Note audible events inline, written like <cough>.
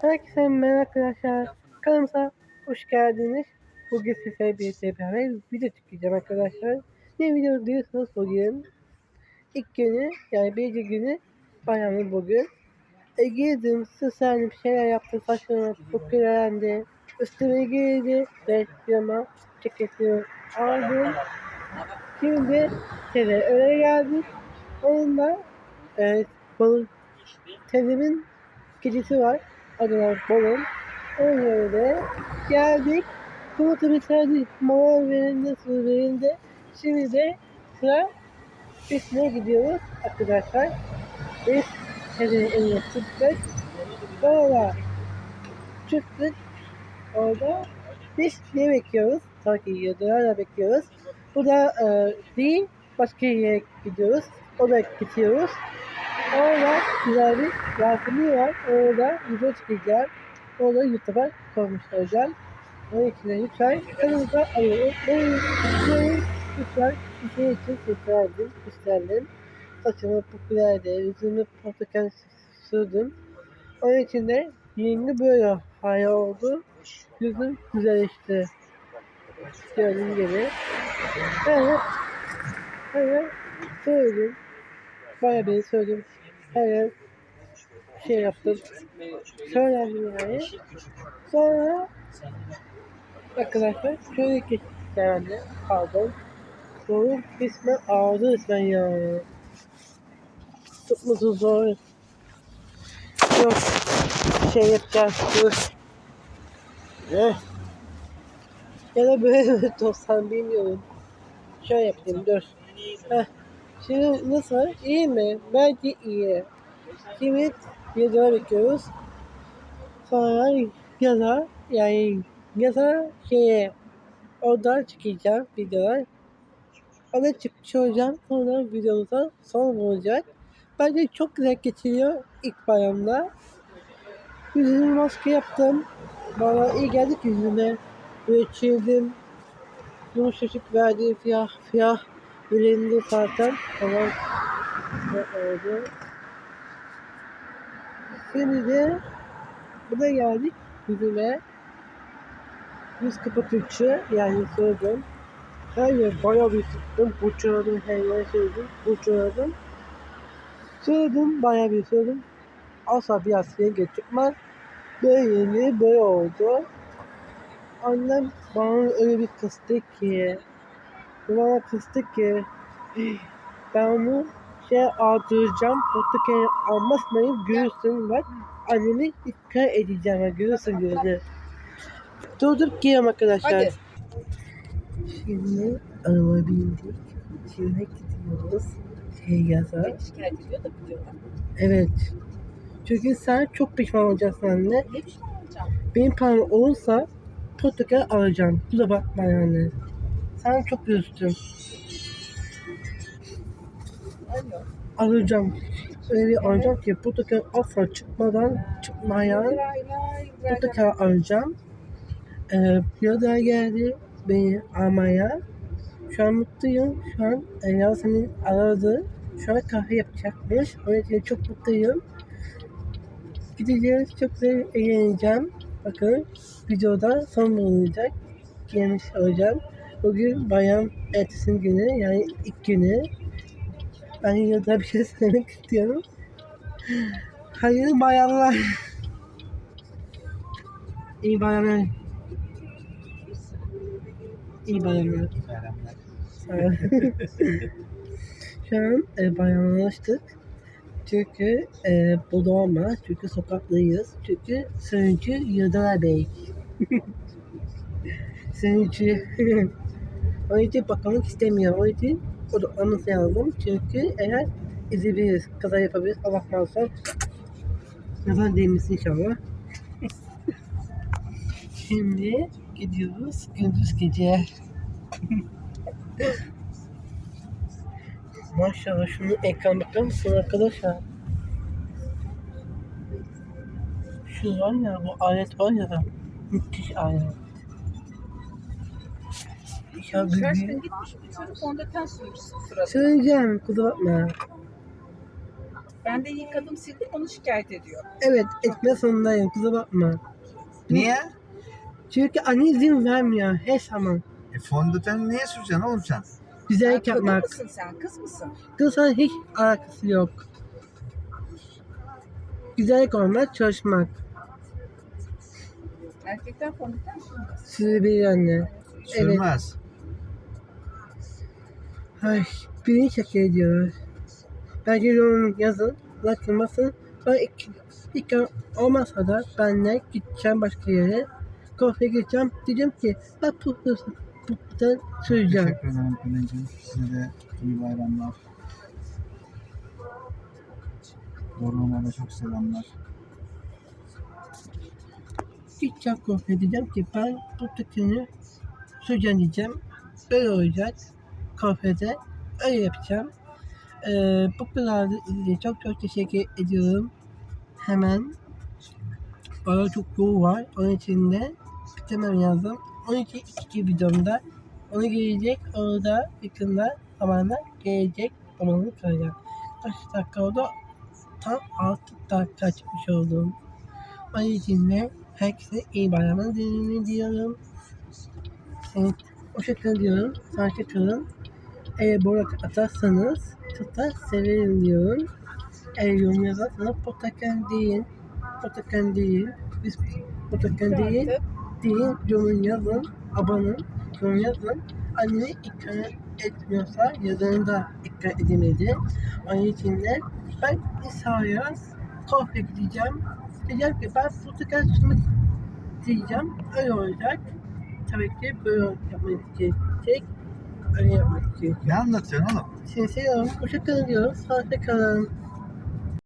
Herkese merhaba arkadaşlar. Kanalımıza hoş geldiniz. Bugün size birlikte beraber video çekeceğim arkadaşlar. Ne video diyorsanız bugün ilk günü yani birinci günü bayramı bugün. E, girdim, süslendim, şeyler yaptım, saçlarımı bukelendi. Üstüme girdi ve yanıma ceketimi aldım. Şimdi size öyle geldik. Onunla e, balık tezemin gecesi var. Adılar balon. Öyle geldik. Kuma tabii sadece mama verinde, su verinde. Şimdi de sıra üstüne gidiyoruz arkadaşlar. Biz tezenin eline çıktık. Sonra çıktık. Orada biz ne bekliyoruz? Tabii ki yıldılarla bekliyoruz. Bu da e, değil, başka yere gidiyoruz. Orada gidiyoruz. Orada güzel bir yardımı var. Orada video çıkacağım. Orada YouTube'a koymuş olacağım. Onun için de lütfen kanalımıza olmayı unutmayın. Lütfen şey için isterdim, isterdim. Saçımı popülerdi, yüzümü portakal sürdüm. Onun için de yeni böyle hali oldu. Yüzüm güzelleşti. Gördüğün gibi. Evet. Evet. Söyledim. Bayağı bir söyledim. Evet. Şey yaptım. Söylendim yani. Sonra arkadaşlar şöyle geçtik herhalde. Pardon. Soğuk resmen ağrıdı resmen ya. Tutması zor. Yok. Şey yapacağız. Dur. Ne? Ya da böyle mi <laughs> tutsan bilmiyorum. Şöyle yapayım dur. Heh. Şimdi nasıl? İyi mi? Bence iyi. Şimdi yazılar bekliyoruz. Sonra yaza yani yaza şeye oradan çıkacağım videolar. Ona çıkmış olacağım. Sonra videomuzda son olacak. Bence çok güzel geçiriyor ilk bayramda. Yüzüme maske yaptım. Bana iyi geldi ki yüzüme. Böyle çizdim. Yumuşacık verdiği fiyah fiyah Yüreğimde zaten tamam ne oldu. Şimdi de buna geldik yüzüme. Yüz kapatıcı yani sürdüm. Her yer bayağı bir sıktım. Burçaladım her yer sürdüm. Burçaladım. Sürdüm bayağı bir sürdüm. Asla biraz renge çıkmaz. Böyle böyle oldu. Annem bana öyle bir kıstı ki bana kızdı ki ben onu şey aldıracağım. Portakal almasmayı görürsün. Bak annemi dikkat edeceğim. Ben görürsün gözünü. Durdurup giyiyorum arkadaşlar. Hadi. şimdi araba bindik. Şimdi gidiyoruz. Şey yazar. Evet. Çünkü sen çok pişman olacaksın anne. Ne pişman olacağım? benim param olursa portakal alacağım. Bu da bakma yani sen çok Alo. alacağım. Öyle bir alacağım ki portakal asla çıkmadan çıkmayan lay. portakal alacağım. Ee, Piyoda geldi beni almaya. Şu an mutluyum. Şu an e, Yasemin aradı. Şu an kahve yapacakmış. Onun için çok mutluyum. Gideceğiz. Çok güzel eğleneceğim. Bakın videoda son bulunacak. Gelmiş olacağım. Bugün bayram ertesi günü yani ilk günü. Ben yılda bir şey söylemek istiyorum. Hayırlı bayramlar. İyi bayramlar. İyi bayramlar. Şu an e, bayramlaştık. Çünkü e, bu da olmaz. Çünkü sokaktayız. Çünkü Sönücü Yıldıray Bey. <laughs> Sönücü. O yüzden bakmak istemiyorum. O yüzden odaklanması lazım. Çünkü eğer izleyebiliriz, kaza yapabiliriz. Allah kalsa nazar değmesin inşallah. <laughs> Şimdi gidiyoruz gündüz gece. <laughs> Maşallah şunu ekran bakar mısın arkadaşlar? Şu var ya bu alet var ya müthiş alet. Ya bir Şaşkın gitmiş bir sürü fondöten sürmüşsün suratına. Söyleyeceğim kusura bakma. Ben de yıkadım sildim onu şikayet ediyor. Evet etme sonundayım kusura bakma. Niye? Çünkü anne izin vermiyor her zaman. E fondöten niye süreceksin oğlum sen? Güzellik Sen kadın yapmak. mısın sen? Kız mısın? Kızla hiç alakası yok. Güzellik olmak, çalışmak. Erkekler fondöten sürmez. Sizi bir anne. Sürmez. Beni şaka ediyorlar. Bence yorum yazın, like'lamasın. Ben ilk, ilk olmasa da benle gideceğim başka yere. Kafeye gideceğim. Diyeceğim ki ben bu buradan süreceğim. Teşekkür ederim Pelin'cim. Size de iyi bayramlar. Dorluğuna da çok selamlar. Gideceğim kafeye diyeceğim ki ben bu tükünü süreceğim diyeceğim. Böyle olacak. Kafede öyle yapacağım. Ee, bu kadar izlediğiniz çok çok teşekkür ediyorum. Hemen bana çok yol var. Onun için de yazdım. Onun için ikinci videomda onu gelecek. Orada yakında zamanda gelecek. Zamanı kalacak. Kaç dakika oldu? Tam 6 dakika çıkmış oldum. Onun için de herkese iyi bayramlar diliyorum. Evet, hoşçakalın diyorum. Sağlıklı kalın. Eğer borak atarsanız çok da severim diyorum. Eğer yorum yazarsanız potakan değil. Potakan değil. Biz potakan değil. Değil. Yorum yazın. Abone yorum yazın. Anneni ikna etmiyorsa yazarını ikna edemedi. Onun için de ben İsa'ya kahve gideceğim. Diyeceğim ki ben portakal sunmak diyeceğim. Öyle olacak. Tabii ki böyle yapmak gerekecek. Öyle yapmak gerekecek. Ne anlatıyorsun oğlum? Seni seviyorum. Hoşçakalın diyorum. Sağlıkla kalın.